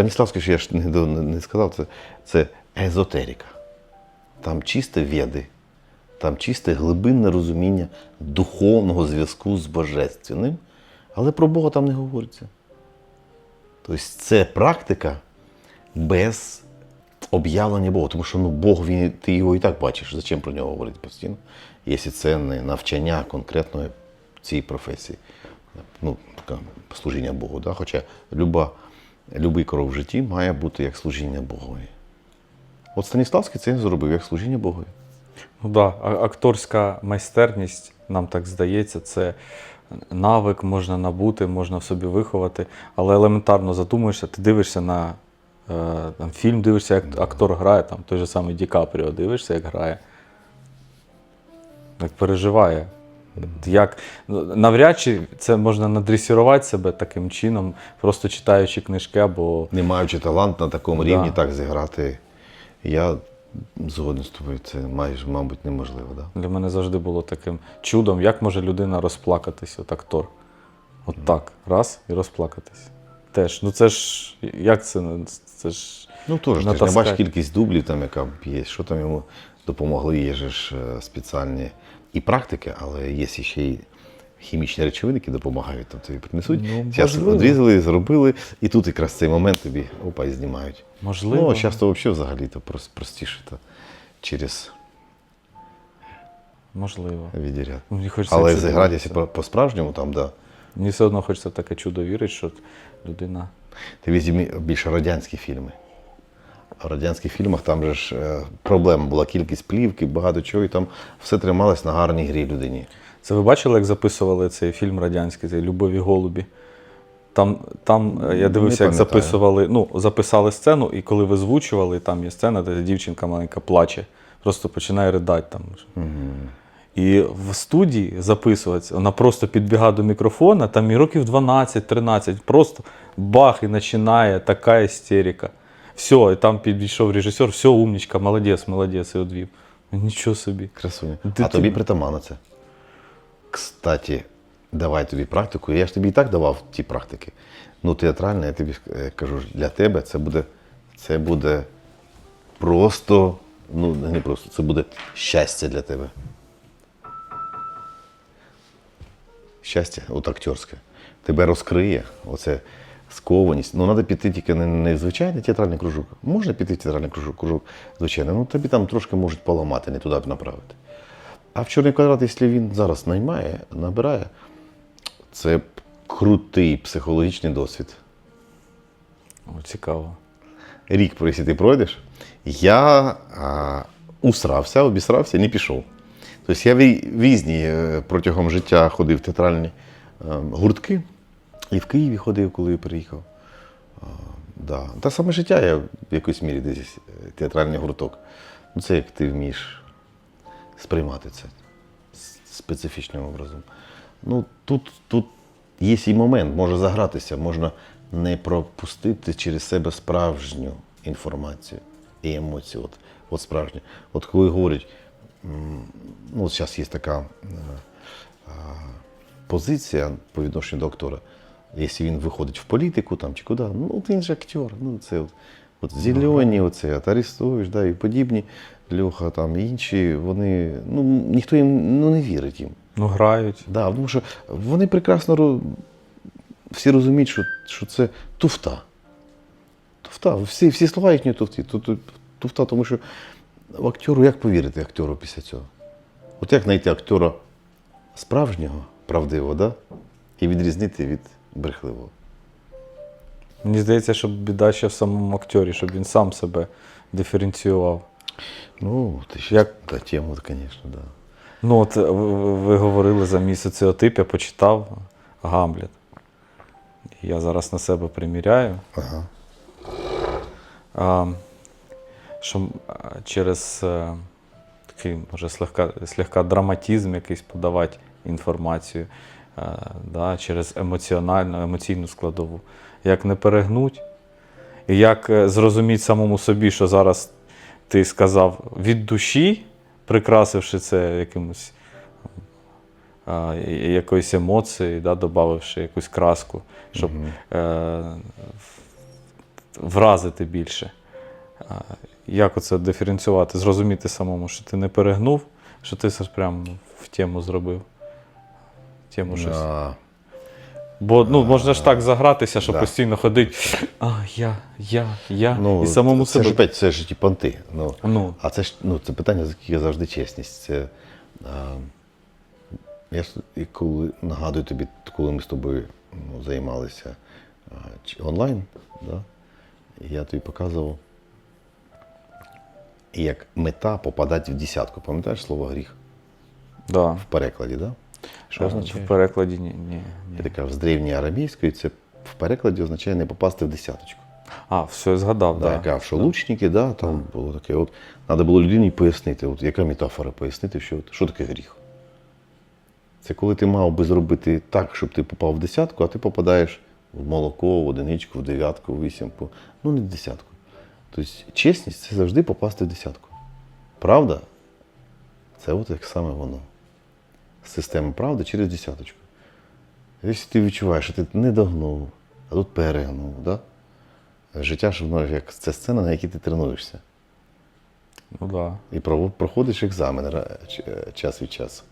Станіславський, що я ж не, не сказав, це, це езотерика. Там чисте веди, там чисте глибинне розуміння духовного зв'язку з Божественним, але про Бога там не говориться. Тобто це практика без об'явлення Бога. Тому що ну, Бог, він, ти його і так бачиш. Зачем про нього говорити постійно? Якщо це не навчання конкретної цій професії. Ну, служіння Богу. Да? Хоча люба, любий крок в житті має бути як служіння Богові. От Станіславський це зробив як служіння Богові. Ну да, акторська майстерність, нам так здається, це навик можна набути, можна в собі виховати, але елементарно задумуєшся, ти дивишся на е, там, фільм, дивишся, як актор грає, там той же самий Ді Капріо, дивишся, як грає. Як переживає. Як, ну, навряд чи це можна надресірувати себе таким чином, просто читаючи книжки або Не маючи талант на такому Да. рівні так зіграти. Я згоден з тобою, це майже, мабуть, неможливо. Да? Для мене завжди було таким чудом, як може людина розплакатись, от актор. От так, раз і розплакатись. Теж. Ну це ж як це? Це ж. Ну теж ти ж не бачиш кількість дублів, там, яка є, що там йому допомогли, є ж е, спеціальні і практики, але є ще й хімічні речовини, які допомагають, там тобі принесуть. Ну, Зараз відрізали, зробили, і тут якраз цей момент тобі опа, і знімають. Можливо. Ну, часто взагалі то простіше то через Можливо. відіряд. Мені хочеться Але чудо зіграти, вірити. якщо по- по-справжньому, там, да. Мені все одно хочеться в таке чудо вірити, що людина. Ти візьми більше радянські фільми. В радянських фільмах там же ж е, проблема була кількість плівки, багато чого, і там все трималось на гарній грі людині. Це ви бачили, як записували цей фільм радянський, цей Любові голубі? Там, там е, я дивився, як записували, ну, записали сцену, і коли ви звучували, там є сцена, де дівчинка маленька плаче, просто починає ридати там. І в студії записуватися, вона просто підбігає до мікрофона, там і років 12-13, просто бах, і починає така істерика. Все, і там підійшов режисер, все, умнічка, молодець, молодець, і одвів. Нічого собі. Красуня. Дитина. А тобі притаманно це. Кстати, давай тобі практику. Я ж тобі і так давав ті практики. Ну, театральне, я тобі е, кажу, для тебе це буде, це буде просто, ну не просто, це буде щастя для тебе. Щастя, от актерське. Тебе розкриє оце скованість. Ну, треба піти тільки не, не звичайний театральний кружок. Можна піти в театральний кружок, кружок звичайно, ну тобі там трошки можуть поламати, не туди направити. А в чорний квадрат, якщо він зараз наймає, набирає, це крутий психологічний досвід. О, цікаво. Рік, якщо ти пройдеш, я а, усрався, обісрався не пішов. Тобто я в різні е, протягом життя ходив в театральні е, гуртки, і в Києві ходив, коли приїхав. Да. Та саме життя я в якоїсь мірі десь е, театральний гурток. Ну, це як ти вмієш сприймати це специфічним образом. Ну, тут, тут є і момент, може загратися, можна не пропустити через себе справжню інформацію і емоцію. От, от справжню. От коли говорять, ну, зараз є така е, а, позиція по відношенню до актора. Якщо він виходить в політику там, чи куди, ну він же актер. Ну, це от, от зелені, оце, от Арестович, да, і подібні, Льоха, там, інші, вони, ну, ніхто їм ну, не вірить їм. Ну, грають. Да, тому що вони прекрасно всі розуміють, що, що це туфта. Туфта. Всі, всі слова їхні туфті. Ту- ту- Туфта, тому що в актеру, як повірити актеру після цього? От як знайти актера справжнього, правдивого, да? і відрізнити від брехливого. Мені здається, що біда ще в самому актері, щоб він сам себе диференціював. Ну, ти ще Як- та тему, звісно, да. Ну, от ви, ви говорили за мій соціотип, я почитав Гамлет. Я зараз на себе приміряю. Ага. А, що через е, такий, може, слегка, слегка драматизм якийсь подавати інформацію, е, да, через емоціональну, емоційну складову. Як не перегнуть, і як е, зрозуміти самому собі, що зараз ти сказав від душі, прикрасивши це якимось і якоїсь емоції, да, додавши якусь краску, щоб е, вразити більше. Як оце диференціювати, зрозуміти самому, що ти не перегнув, що ти все ж прям в тему зробив. Тему щось. А, Бо ну, можна ж так загратися, що Да. постійно ходить, а я, я, я, ну, і самому це себе. ж опять, це ж ті понти. Ну, Ну, А це ж ну, це питання яке завжди чесність. Це, а, я ж коли нагадую тобі, коли ми з тобою ну, займалися а, чи- онлайн, да, я тобі показував, як мета попадати в десятку. Пам'ятаєш слово гріх да. в перекладі, да? Що означає? В перекладі ні. ні, Я ні. кажу, з древньої арамійської це в перекладі означає не попасти в десяточку. А, все, згадав, Да, да. казав, що лучники, да, там було таке. От, треба було людині пояснити, от, яка метафора пояснити, що, що таке гріх. Це коли ти мав би зробити так, щоб ти попав в десятку, а ти попадаєш в молоко, в одиничку, в дев'ятку, в вісімку. Ну, не в десятку. Тобто чесність це завжди попасти в десятку. Правда? Це от як саме воно. Система правди через десяточку. Якщо ти відчуваєш, що ти не догнув, а тут перегнув, да? життя ж воно як це сцена, на якій ти тренуєшся. Ну, да. І проходиш екзамен е, час від часу.